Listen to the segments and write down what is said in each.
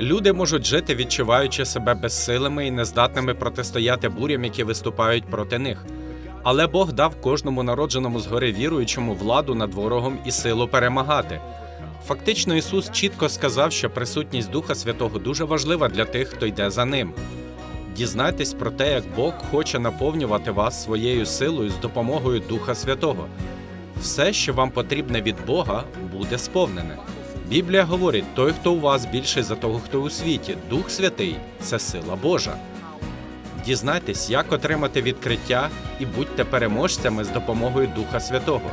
Люди можуть жити, відчуваючи себе безсилими і нездатними протистояти бурям, які виступають проти них. Але Бог дав кожному народженому згори віруючому владу над ворогом і силу перемагати. Фактично, Ісус чітко сказав, що присутність Духа Святого дуже важлива для тих, хто йде за ним. Дізнайтесь про те, як Бог хоче наповнювати вас своєю силою з допомогою Духа Святого. Все, що вам потрібне від Бога, буде сповнене. Біблія говорить: той, хто у вас більший за того, хто у світі, Дух Святий це сила Божа. Дізнайтесь, як отримати відкриття і будьте переможцями з допомогою Духа Святого.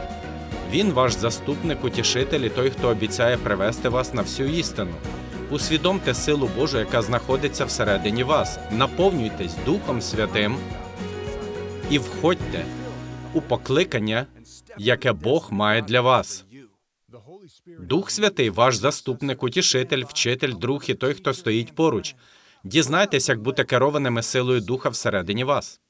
Він ваш заступник, утішитель і той, хто обіцяє привести вас на всю істину. Усвідомте силу Божу, яка знаходиться всередині вас. Наповнюйтесь Духом Святим і входьте у покликання, яке Бог має для вас. Дух Святий, ваш заступник, утішитель, вчитель, друг і той, хто стоїть поруч. Дізнайтесь, як бути керованими силою Духа всередині вас.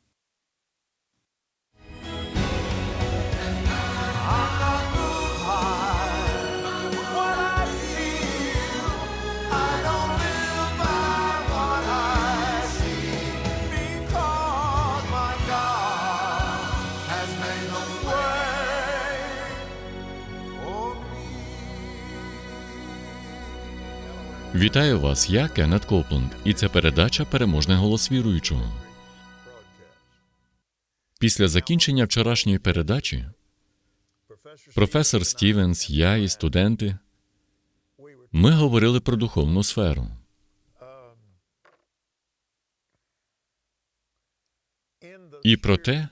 Вітаю вас, я Кеннет Копленд, і це передача Переможний голос віруючого. Після закінчення вчорашньої передачі професор Стівенс, я і студенти ми говорили про духовну сферу. І про те,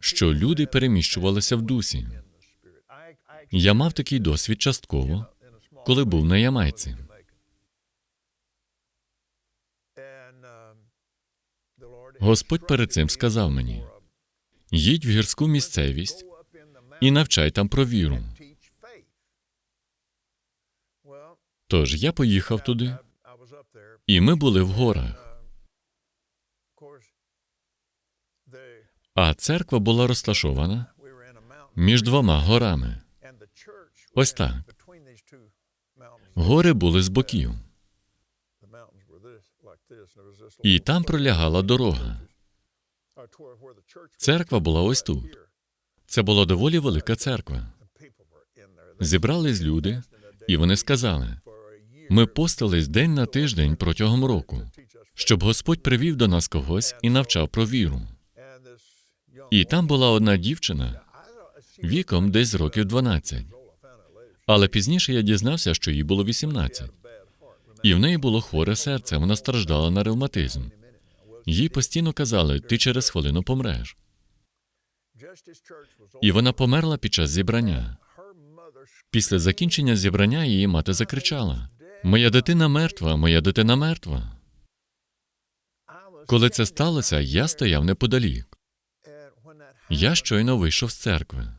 що люди переміщувалися в дусі. Я мав такий досвід частково, коли був на Ямайці. Господь перед цим сказав мені: їдь в гірську місцевість і навчай там про віру. Тож я поїхав туди, і ми були в горах. А церква була розташована між двома горами. Ось так. Гори були з боків, і там пролягала дорога. Церква була ось тут. Це була доволі велика церква. Зібрались люди, і вони сказали: ми постились день на тиждень протягом року, щоб Господь привів до нас когось і навчав про віру. І там була одна дівчина віком десь років 12. Але пізніше я дізнався, що їй було 18. І в неї було хворе серце, вона страждала на ревматизм. Їй постійно казали, ти через хвилину помреш. І вона померла під час зібрання. Після закінчення зібрання її мати закричала: Моя дитина мертва, моя дитина мертва. Коли це сталося, я стояв неподалік. Я щойно вийшов з церкви.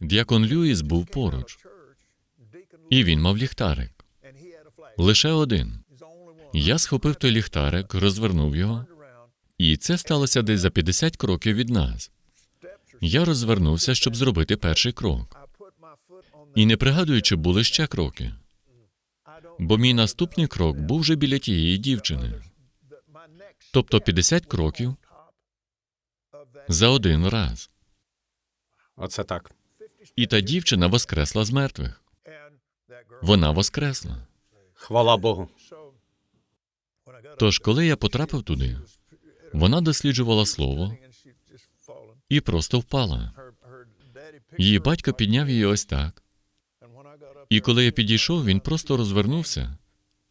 Діакон Люїс був поруч, і він мав ліхтарик. Лише один. Я схопив той ліхтарик, розвернув його, і це сталося десь за 50 кроків від нас. Я розвернувся, щоб зробити перший крок. І не пригадую, чи були ще кроки. Бо мій наступний крок був вже біля тієї дівчини. Тобто 50 кроків за один раз. Оце так. І та дівчина воскресла з мертвих. Вона воскресла. Хвала Богу. Тож, коли я потрапив туди, вона досліджувала слово і просто впала. Її батько підняв її ось так. І коли я підійшов, він просто розвернувся,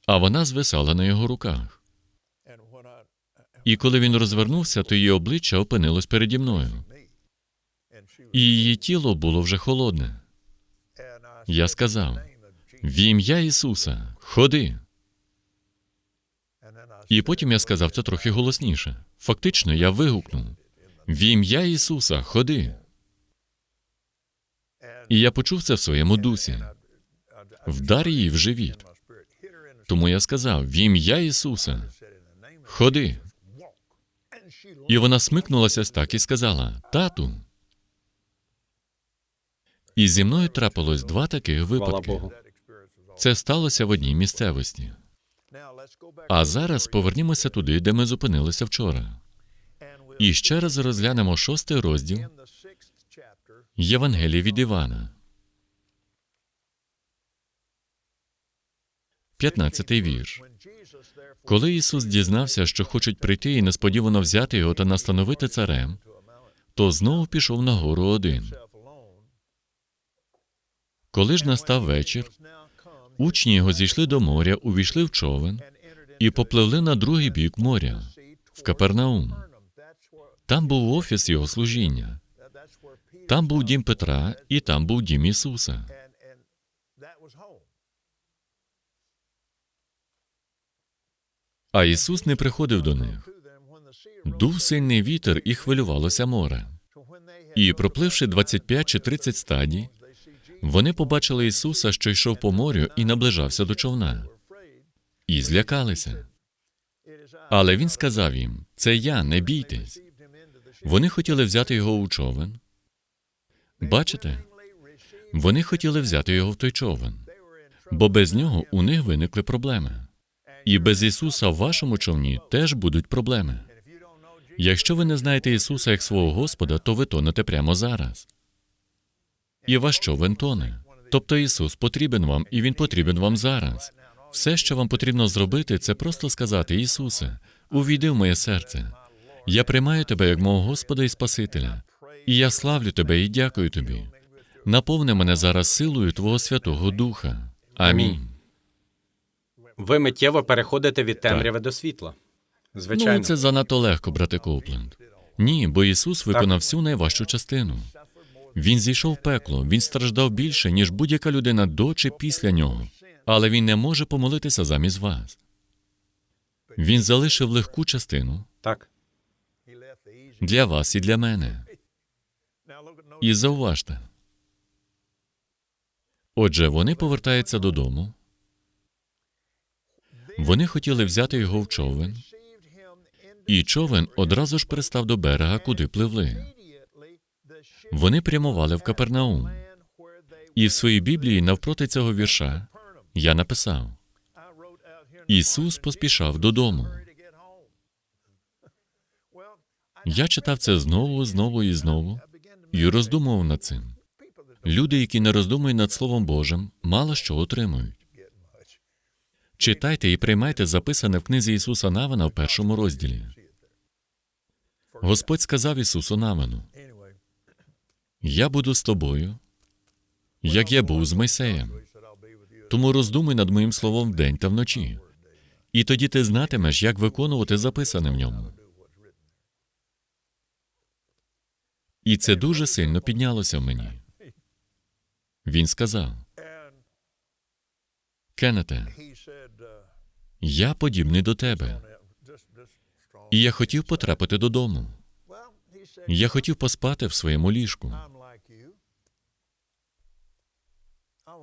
а вона звисала на його руках. І коли він розвернувся, то її обличчя опинилось переді мною, і її тіло було вже холодне. Я сказав: в ім'я Ісуса, ходи. І потім я сказав це трохи голосніше. Фактично, я вигукнув: в ім'я Ісуса, ходи. І я почув це в своєму дусі. Вдар її в живіт. Тому я сказав: в ім'я Ісуса, ходи. І вона смикнулася так і сказала: Тату. І зі мною трапилось два таких випадки. Це сталося в одній місцевості. А зараз повернімося туди, де ми зупинилися вчора. І ще раз розглянемо шостий розділ Євангелія від Івана. 15 вірш. Коли Ісус дізнався, що хочуть прийти і несподівано взяти його та настановити царем, то знову пішов на гору один. Коли ж настав вечір, учні його зійшли до моря, увійшли в човен і попливли на другий бік моря, в Капернаум. Там був офіс його служіння. Там був дім Петра, і там був дім Ісуса. А Ісус не приходив до них. Дув сильний вітер і хвилювалося море. І, пропливши 25 чи 30 стадій, вони побачили Ісуса, що йшов по морю і наближався до човна, і злякалися. Але Він сказав їм: Це я, не бійтесь. Вони хотіли взяти його у човен. Бачите? Вони хотіли взяти його в той човен, бо без нього у них виникли проблеми. І без Ісуса в вашому човні теж будуть проблеми. Якщо ви не знаєте Ісуса як свого Господа, то ви тонете прямо зараз. І ваш човен тоне. Тобто Ісус потрібен вам, і Він потрібен вам зараз. Все, що вам потрібно зробити, це просто сказати: Ісусе, увійди в моє серце. Я приймаю тебе як мого Господа і Спасителя, і я славлю тебе і дякую тобі. Наповни мене зараз силою Твого Святого Духа. Амінь. Ви миттєво переходите від темряви до світла. Звичайно. Ну, це занадто легко, брате Копленд. Ні, бо Ісус виконав всю найважчу частину. Він зійшов в пекло, він страждав більше, ніж будь-яка людина до чи після нього. Але він не може помолитися замість вас. Він залишив легку частину Так. для вас і для мене. І зауважте. Отже, вони повертаються додому. Вони хотіли взяти його в човен, і човен одразу ж пристав до берега, куди пливли. Вони прямували в Капернаум. І в своїй Біблії навпроти цього вірша я написав: Ісус поспішав додому. Я читав це знову, знову і знову і роздумував над цим. Люди, які не роздумують над Словом Божим, мало що отримують. Читайте і приймайте записане в книзі Ісуса Навина в першому розділі. Господь сказав Ісусу Навину: Я буду з тобою, як я був з Мойсеєм. Тому роздумуй над моїм словом вдень та вночі. І тоді ти знатимеш, як виконувати записане в ньому. І це дуже сильно піднялося в мені. Він сказав: Кеннете, я подібний до тебе, і я хотів потрапити додому. Я хотів поспати в своєму ліжку.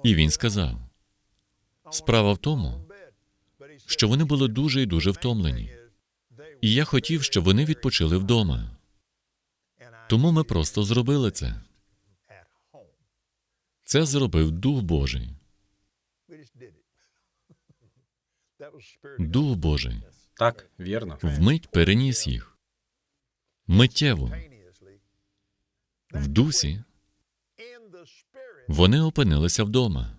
І він сказав: справа в тому, що вони були дуже і дуже втомлені. І я хотів, щоб вони відпочили вдома. Тому ми просто зробили це. Це зробив Дух Божий. Дух Божий Так, вірно. вмить переніс їх. Миттєво, в дусі, вони опинилися вдома.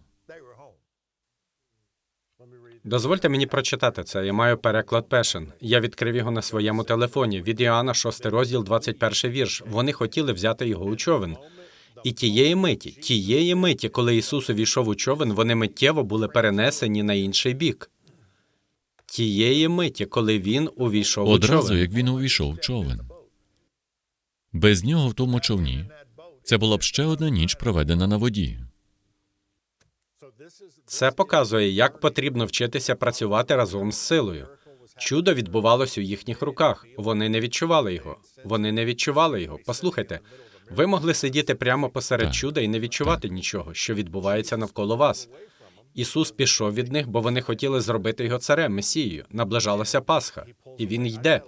Дозвольте мені прочитати це. Я маю переклад Пешен. Я відкрив його на своєму телефоні. Від Іоанна, 6 розділ, 21 вірш. Вони хотіли взяти його у човен. І тієї миті, тієї миті, коли Ісус увійшов у човен, вони миттєво були перенесені на інший бік. Тієї миті, коли він увійшов у човен. Одразу, як він увійшов в човен. Без нього в тому човні це була б ще одна ніч проведена на воді. Це показує, як потрібно вчитися працювати разом з силою. Чудо відбувалось у їхніх руках. Вони не відчували його. Вони не відчували його. Послухайте, ви могли сидіти прямо посеред Так. чуда і не відчувати нічого, що відбувається навколо вас. Ісус пішов від них, бо вони хотіли зробити його царем, месією. Наближалася Пасха, і він йде.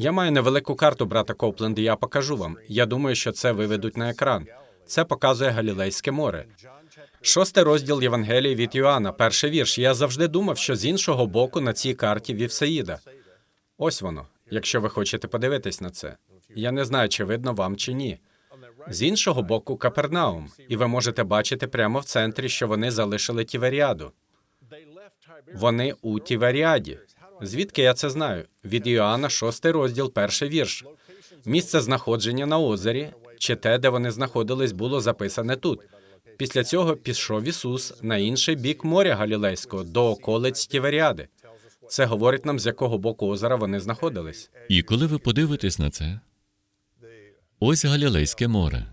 Я маю невелику карту брата Копленд, і я покажу вам. Я думаю, що це виведуть на екран. Це показує Галілейське море. Шостий розділ Євангелії від Йоанна, перший вірш. Я завжди думав, що з іншого боку на цій карті Вівсаїда. Ось воно, якщо ви хочете подивитись на це. Я не знаю, чи видно вам чи ні. З іншого боку, Капернаум, і ви можете бачити прямо в центрі, що вони залишили Тіверіаду. Вони у Тіверіаді. Звідки я це знаю? Від Іоанна, шостий розділ, перший вірш. Місце знаходження на озері, чи те, де вони знаходились, було записане тут. Після цього пішов Ісус на інший бік моря Галілейського до околиць Тіверіади. Це говорить нам, з якого боку озера вони знаходились. І коли ви подивитесь на це, ось Галілейське море.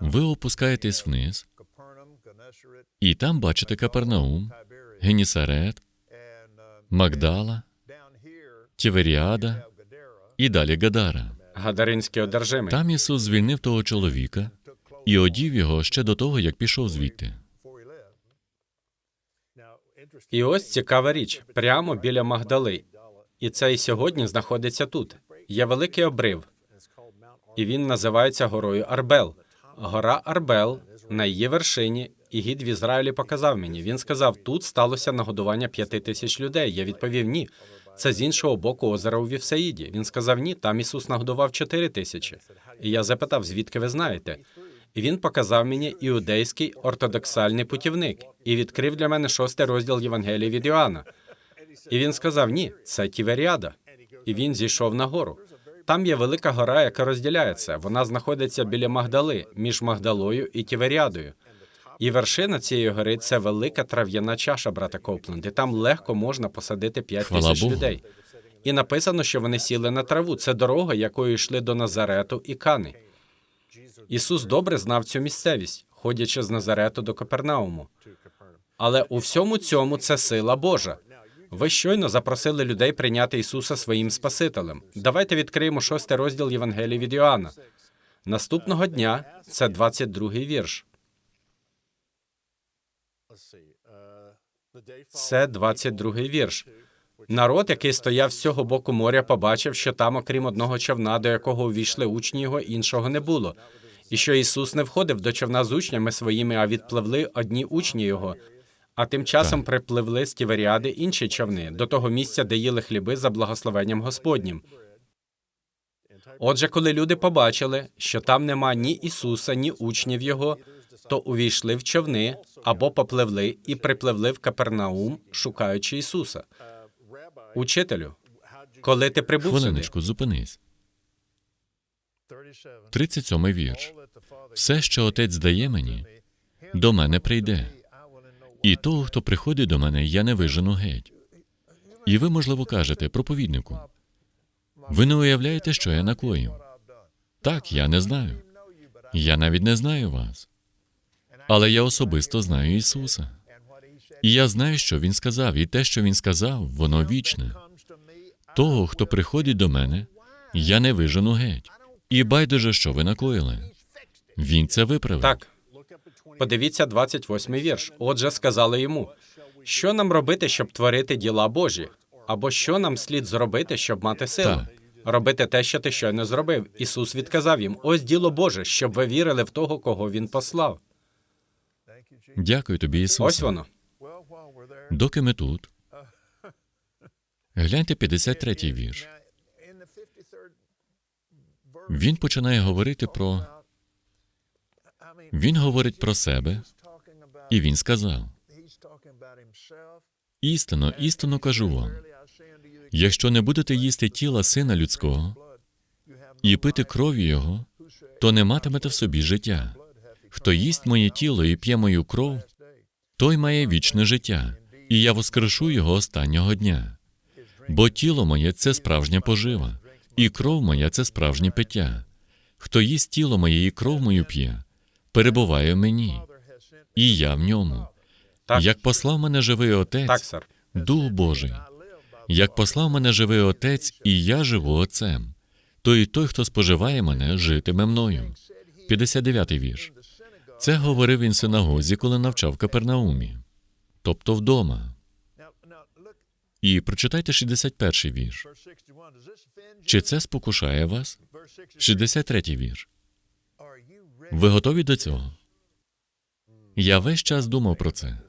Ви опускаєтесь вниз, і там бачите Капернаум, Генісарет, Магдала, Тіверіада і далі Гадара. Гадаринський одержимий. Там Ісус звільнив того чоловіка і одів його ще до того, як пішов звідти. І ось цікава річ прямо біля Магдали. І це і сьогодні знаходиться тут. Є великий обрив, і він називається горою Арбел. Гора Арбел на її вершині, і гід в Ізраїлі показав мені. Він сказав: тут сталося нагодування п'яти тисяч людей. Я відповів ні. Це з іншого боку озера у Вівсаїді. Він сказав: ні, там Ісус нагодував чотири тисячі. І я запитав, звідки ви знаєте? І він показав мені іудейський ортодоксальний путівник і відкрив для мене шостий розділ Євангелії від Іоанна. І він сказав: ні, це Тіверіада. І він зійшов на гору. Там є велика гора, яка розділяє це. Вона знаходиться біля Магдали, між Магдалою і Тіверіадою. І вершина цієї гори це велика трав'яна чаша, брата Копленд. І там легко можна посадити п'ять Хвала тисяч Богу. людей. І написано, що вони сіли на траву. Це дорога, якою йшли до Назарету і Кани. Ісус добре знав цю місцевість, ходячи з Назарету до Капернауму. Але у всьому цьому це сила Божа. Ви щойно запросили людей прийняти Ісуса своїм Спасителем. Давайте відкриємо шостий розділ Євангелії від Йоанна. Наступного дня це 22-й вірш. Це 22-й вірш. Народ, який стояв з цього боку моря, побачив, що там, окрім одного човна, до якого увійшли учні його, іншого не було. І що Ісус не входив до човна з учнями своїми, а відпливли одні учні його. А тим часом припливли з Тіверіади інші човни до того місця, де їли хліби за благословенням Господнім. Отже, коли люди побачили, що там нема ні Ісуса, ні учнів його, то увійшли в човни або попливли і припливли в Капернаум, шукаючи Ісуса. Учителю, коли ти прибув сюди, зупинись. 37-й вірш. Все, що отець дає мені, до мене прийде. І того, хто приходить до мене, я не вижену геть. І ви, можливо, кажете, проповіднику, ви не уявляєте, що я накоїв. Так, я не знаю. Я навіть не знаю вас. Але я особисто знаю Ісуса. І я знаю, що Він сказав, і те, що Він сказав, воно вічне. Того, хто приходить до мене, я не вижену геть. І байдуже, що ви накоїли. Він це виправив. Так. Подивіться 28-й вірш. Отже, сказали йому: що нам робити, щоб творити діла Божі? Або що нам слід зробити, щоб мати силу? Так. Робити те, що ти щойно зробив. Ісус відказав їм: ось діло Боже, щоб ви вірили в того, кого він послав. Дякую тобі, Ісусе. Ось воно. Доки ми тут. Гляньте 53-й вірш. Він починає говорити про. Він говорить про себе, і він сказав: істинно, істинно кажу вам, якщо не будете їсти тіла сина людського і пити крові його, то не матимете в собі життя. Хто їсть моє тіло і п'є мою кров, той має вічне життя, і я воскрешу його останнього дня. Бо тіло моє це справжня пожива, і кров моя це справжнє пиття. Хто їсть тіло моє і кров мою п'є, перебуває в мені, і я в ньому. Так, Як послав мене живий отець, так. Дух Божий. Як послав мене живий отець, і я живу отцем, то і той, хто споживає мене, житиме мною. 59-й вірш. Це говорив він синагозі, коли навчав Капернаумі, тобто вдома. І прочитайте 61-й вірш. Чи це спокушає вас? 63-й вірш. Ви готові до цього? Я весь час думав про це.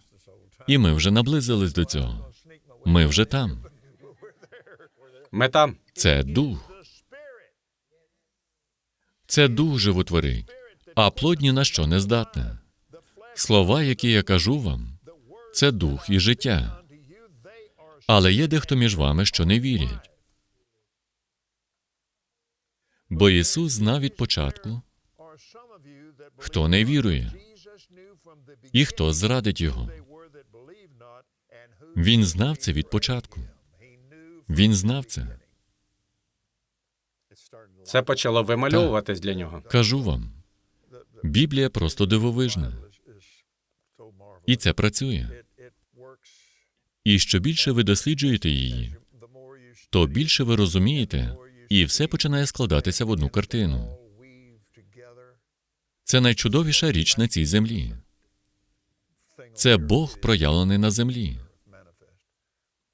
І ми вже наблизились до цього. Ми вже там. Ми там. Це дух. Це дух животворить, а плод ні на що не здатне. Слова, які я кажу вам, це дух і життя. Але є дехто між вами, що не вірять. Бо Ісус знав від початку, хто не вірує, і хто зрадить Його. Він знав це від початку. Він знав це. Це почало вимальовуватись для нього. Кажу вам, Біблія просто дивовижна, і це працює. І що більше ви досліджуєте її, то більше ви розумієте, і все починає складатися в одну картину. Це найчудовіша річ на цій землі. Це Бог проявлений на землі.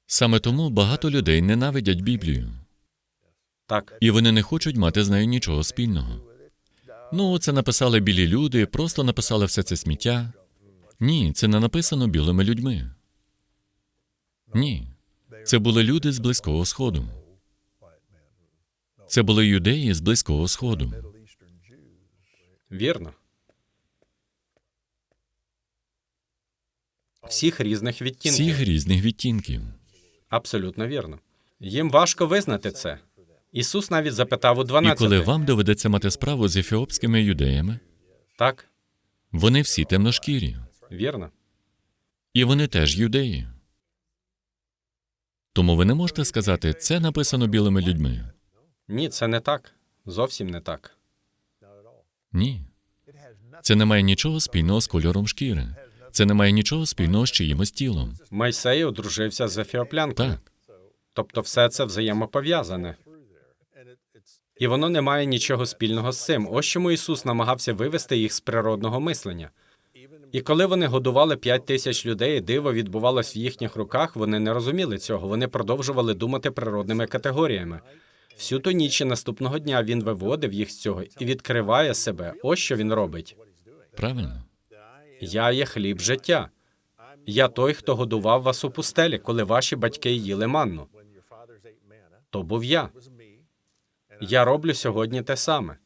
Саме тому багато людей ненавидять Біблію, Так. і вони не хочуть мати з нею нічого спільного. Ну, це написали білі люди, просто написали все це сміття. Ні, це не написано білими людьми. Ні. Це були люди з Близького Сходу. Це були юдеї з Близького Сходу. Вірно. Всіх різних відтінків. Всіх різних відтінків. Абсолютно вірно. Їм важко визнати це. Ісус навіть запитав у І коли вам доведеться мати справу з ефіопськими юдеями, Так, вони всі темношкірі, вірно. і вони теж юдеї. Тому ви не можете сказати, це написано білими людьми. Ні, це не так. Зовсім не так. Ні. Це не має нічого спільного з кольором шкіри. Це не має нічого спільного з чиїмось тілом. Мойсей одружився з ефіоплянкою. Так, Тобто все це взаємопов'язане. І воно не має нічого спільного з цим. Ось чому Ісус намагався вивести їх з природного мислення. І коли вони годували п'ять тисяч людей, диво відбувалось в їхніх руках, вони не розуміли цього. Вони продовжували думати природними категоріями. Всю ту ніч і наступного дня він виводив їх з цього і відкриває себе. Ось що він робить. правильно. Я є хліб життя. Я той, хто годував вас у пустелі, коли ваші батьки їли манну. То був я. Я роблю сьогодні те саме.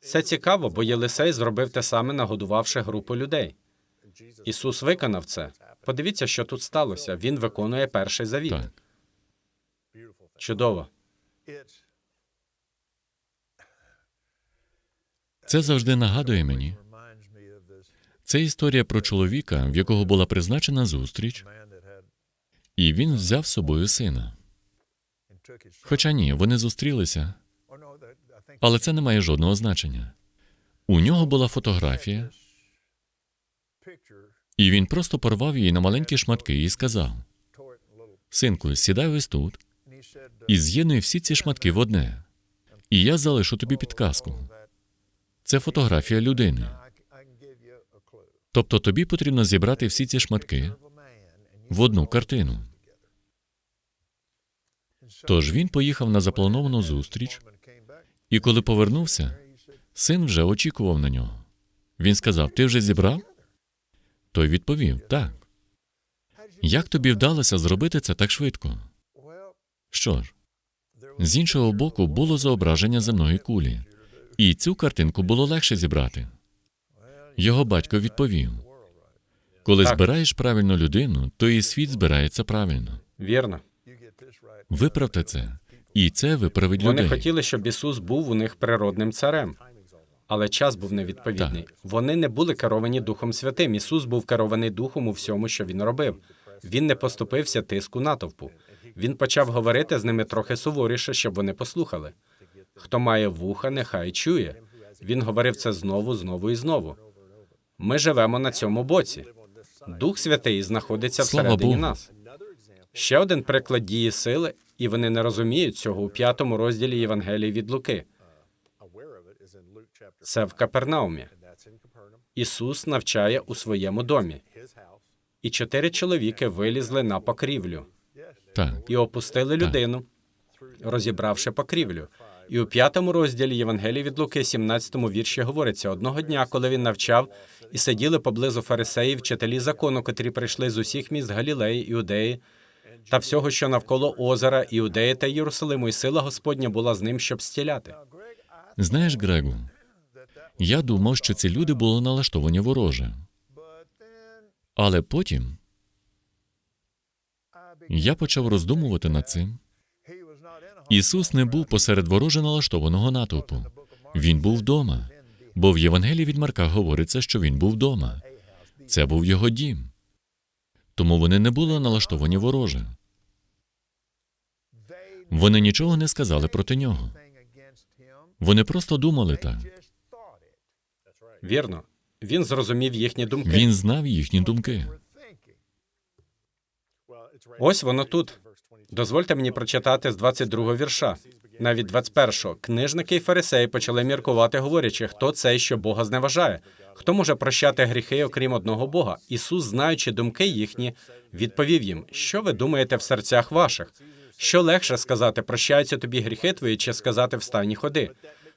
Це цікаво, бо Єлисей зробив те саме, нагодувавши групу людей. Ісус виконав це. Подивіться, що тут сталося. Він виконує перший завіт. Так. Чудово. Це завжди нагадує мені. Це історія про чоловіка, в якого була призначена зустріч, і він взяв з собою сина. Хоча ні, вони зустрілися, але це не має жодного значення. У нього була фотографія, і він просто порвав її на маленькі шматки і сказав: Синку, сідай ось тут і з'єднуй всі ці шматки в одне. І я залишу тобі підказку. Це фотографія людини. Тобто тобі потрібно зібрати всі ці шматки в одну картину. Тож він поїхав на заплановану зустріч, і коли повернувся, син вже очікував на нього. Він сказав: Ти вже зібрав? Той відповів: Так. Як тобі вдалося зробити це так швидко? Що ж, з іншого боку було зображення земної кулі, і цю картинку було легше зібрати. Його батько відповів: коли Так. збираєш правильну людину, то і світ збирається правильно. Вірно. Виправте це, і це виправить Вони хотіли, щоб Ісус був у них природним царем. Але час був невідповідний. Вони не були керовані Духом Святим. Ісус був керований Духом у всьому, що він робив. Він не поступився тиску натовпу. Він почав говорити з ними трохи суворіше, щоб вони послухали. Хто має вуха, нехай чує. Він говорив це знову, знову і знову. Ми живемо на цьому боці. Дух Святий знаходиться Слава всередині Богу. нас. Ще один приклад дії сили, і вони не розуміють цього у п'ятому розділі Євангелії від Луки. Це в Капернаумі. Ісус навчає у своєму домі. І чотири чоловіки вилізли на покрівлю Так, і опустили людину, розібравши покрівлю. І у п'ятому розділі Євангелії від Луки, 17 вірші говориться: одного дня, коли він навчав, і сиділи поблизу фарисеї, вчителі закону, котрі прийшли з усіх міст Галілеї, Іудеї та всього, що навколо озера, Іудеї та Єрусалиму, і сила Господня була з ним, щоб стіляти. Знаєш, Грегу, я думав, що ці люди були налаштовані вороже. Але потім я почав роздумувати над цим. Ісус не був посеред вороже налаштованого натовпу. Він був вдома. Бо в Євангелії від Марка говориться, що він був вдома. Це був його дім. Тому вони не були налаштовані вороже. Вони нічого не сказали проти нього. Вони просто думали так. Вірно, він зрозумів їхні думки. Він знав їхні думки. Ось воно тут. Дозвольте мені прочитати з 22 вірша, навіть 21. Книжники і фарисеї почали міркувати, говорячи, хто цей, що Бога зневажає, хто може прощати гріхи, окрім одного Бога. Ісус, знаючи думки їхні, відповів їм: Що ви думаєте в серцях ваших? Що легше сказати, прощаються тобі гріхи твої, чи сказати встань і ходи?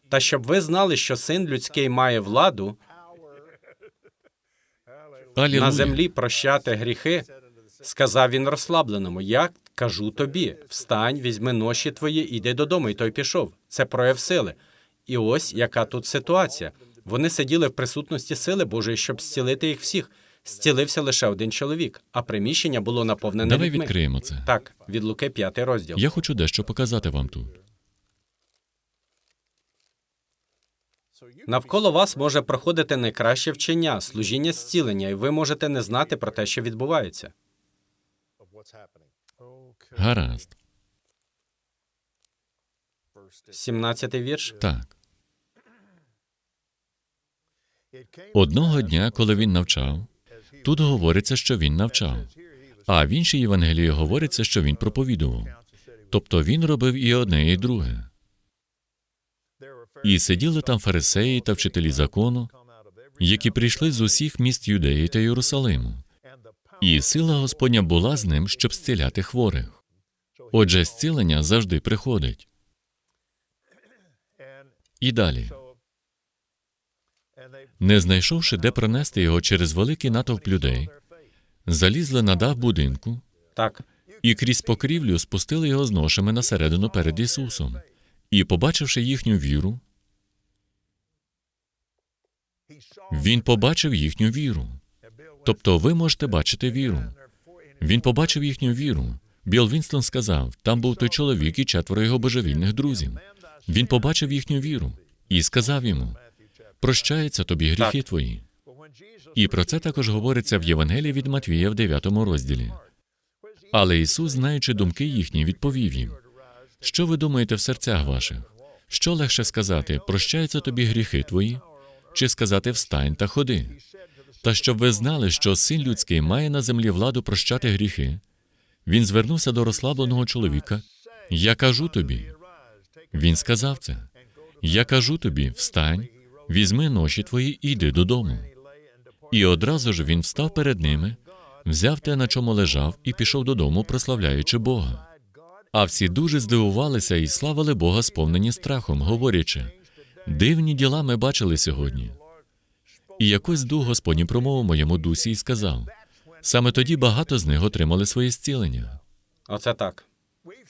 Та щоб ви знали, що син людський має владу Алілуя. на землі прощати гріхи, сказав він розслабленому: Я кажу тобі: встань, візьми ноші твої, іди додому. І той пішов. Це прояв сили. І ось яка тут ситуація. Вони сиділи в присутності сили Божої, щоб зцілити їх всіх. Зцілився лише один чоловік, а приміщення було наповнене Давай людьми. відкриємо це. Так, від Луки, п'ятий розділ. Я хочу дещо показати вам тут. Навколо вас може проходити найкраще вчення, служіння зцілення, і ви можете не знати про те, що відбувається. Гаразд. 17-й вірш. Так. Одного дня, коли він навчав, тут говориться, що він навчав, а в іншій Євангелії говориться, що він проповідував. Тобто він робив і одне, і друге. І сиділи там фарисеї та вчителі закону, які прийшли з усіх міст Юдеї та Єрусалиму. І сила Господня була з ним, щоб зціляти хворих. Отже, зцілення завжди приходить. І далі. Не знайшовши, де пронести його через великий натовп людей, залізли на дах будинку Так, і крізь покрівлю спустили його з ношами на середину перед Ісусом. І, побачивши їхню віру, він побачив їхню віру. Тобто ви можете бачити віру. Він побачив їхню віру. Білл Вінстон сказав, там був той чоловік і четверо його божевільних друзів. Він побачив їхню віру і сказав йому: прощаються тобі гріхи Так. твої. І про це також говориться в Євангелії від Матвія в 9 розділі. Але Ісус, знаючи думки їхні, відповів їм: Що ви думаєте в серцях ваших? Що легше сказати, прощаються тобі гріхи твої, чи сказати встань та ходи? Та щоб ви знали, що син людський має на землі владу прощати гріхи, він звернувся до розслабленого чоловіка. Я кажу тобі. Він сказав це. Я кажу тобі, встань, візьми ноші твої і йди додому. І одразу ж він встав перед ними, взяв те, на чому лежав, і пішов додому, прославляючи Бога. А всі дуже здивувалися і славили Бога, сповнені страхом, говорячи: дивні діла ми бачили сьогодні. І якось дух Господній промовив моєму дусі і сказав: саме тоді багато з них отримали своє зцілення. оце так.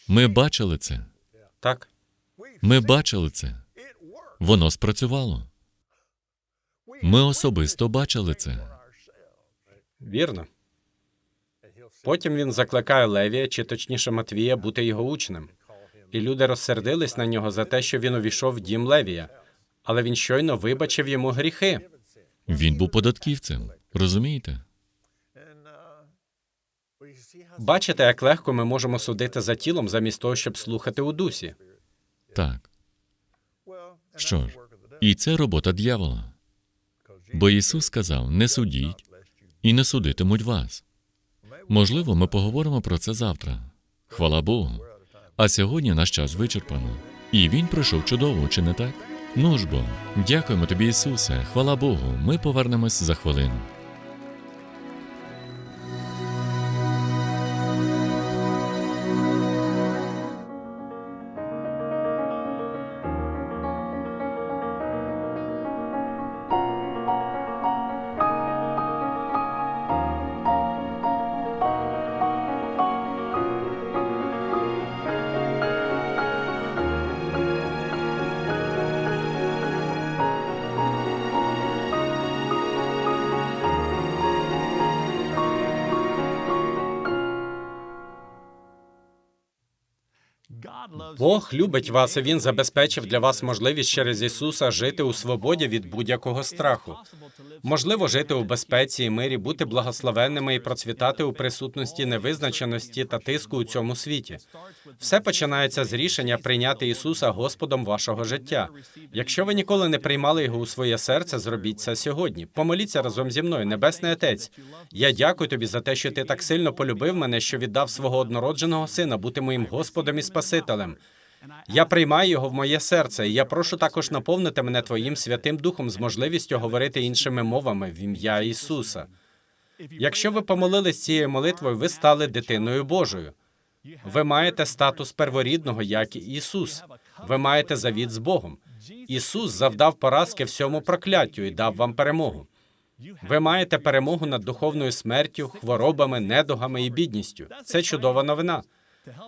Ми бачили це. Так. Ми бачили це. Воно спрацювало. Ми особисто бачили це. Вірно. Потім він закликає Левія, чи точніше Матвія, бути його учнем. І люди розсердились на нього за те, що він увійшов в дім Левія, але він щойно вибачив йому гріхи. Він був податківцем. Розумієте? Бачите, як легко ми можемо судити за тілом, замість того, щоб слухати у дусі. Так. Що ж, і це робота дьявола. Бо Ісус сказав: не судіть і не судитимуть вас. Можливо, ми поговоримо про це завтра. Хвала Богу. А сьогодні наш час вичерпано. І він пройшов чудово, чи не так? Ну ж бо, дякуємо тобі, Ісусе. Хвала Богу. Ми повернемось за хвилину. Бог любить вас, і Він забезпечив для вас можливість через Ісуса жити у свободі від будь-якого страху. Можливо, жити у безпеці і мирі, бути благословенними і процвітати у присутності невизначеності та тиску у цьому світі. Все починається з рішення прийняти Ісуса Господом вашого життя. Якщо ви ніколи не приймали його у своє серце, зробіть це сьогодні. Помоліться разом зі мною, Небесний Отець. Я дякую тобі за те, що ти так сильно полюбив мене, що віддав свого однородженого сина бути моїм Господом і Спасителем. Я приймаю його в моє серце, і я прошу також наповнити мене твоїм святим духом з можливістю говорити іншими мовами в ім'я Ісуса. Якщо ви помолились цією молитвою, ви стали дитиною Божою. Ви маєте статус перворідного, як і Ісус. Ви маєте завіт з Богом. Ісус завдав поразки всьому прокляттю і дав вам перемогу. Ви маєте перемогу над духовною смертю, хворобами, недугами і бідністю. Це чудова новина.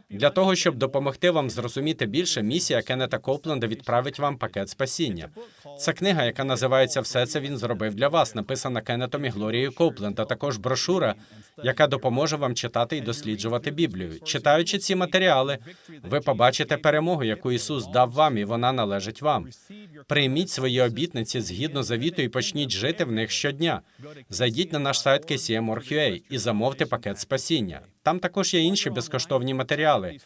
Для того, щоб допомогти вам зрозуміти більше, місія Кеннета Копленда відправить вам пакет спасіння. Це книга, яка називається Все це він зробив для вас, написана Кеннетом і Глорією Копленд, а також брошура, яка допоможе вам читати і досліджувати Біблію. Читаючи ці матеріали, ви побачите перемогу, яку Ісус дав вам, і вона належить вам. Прийміть свої обітниці згідно завіту і почніть жити в них щодня. Зайдіть на наш сайт KCM.org.ua і замовте пакет спасіння. Там також є інші безкоштовні матеріали.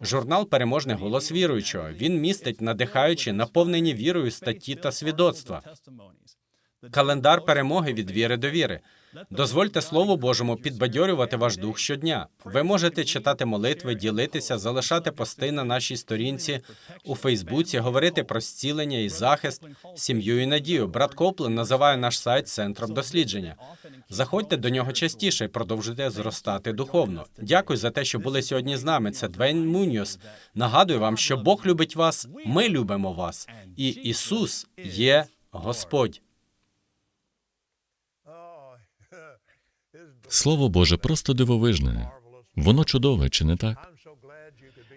Журнал Переможний голос віруючого. Він містить надихаючі, наповнені вірою статті та свідоцтва. Календар перемоги від віри до віри. Дозвольте Слову Божому підбадьорювати ваш дух щодня. Ви можете читати молитви, ділитися, залишати пости на нашій сторінці у Фейсбуці, говорити про зцілення і захист, сім'ю і надію. Брат Коплен називає наш сайт центром дослідження. Заходьте до нього частіше і продовжуйте зростати духовно. Дякую за те, що були сьогодні з нами. Це Двейн Муньос. Нагадую вам, що Бог любить вас, ми любимо вас, і Ісус є Господь. Слово Боже просто дивовижне. Воно чудове, чи не так?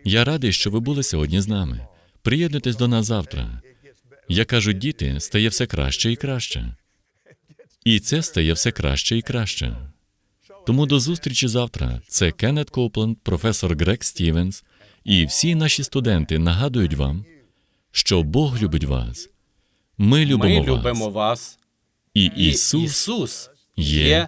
Я радий, що ви були сьогодні з нами. Приєднуйтесь до нас завтра. Як кажуть діти, стає все краще і краще. І це стає все краще і краще. Тому до зустрічі завтра. Це Кеннет Копленд, професор Грег Стівенс і всі наші студенти нагадують вам, що Бог любить вас. Ми любимо, Ми любимо вас. вас. І Ісус Ісус є.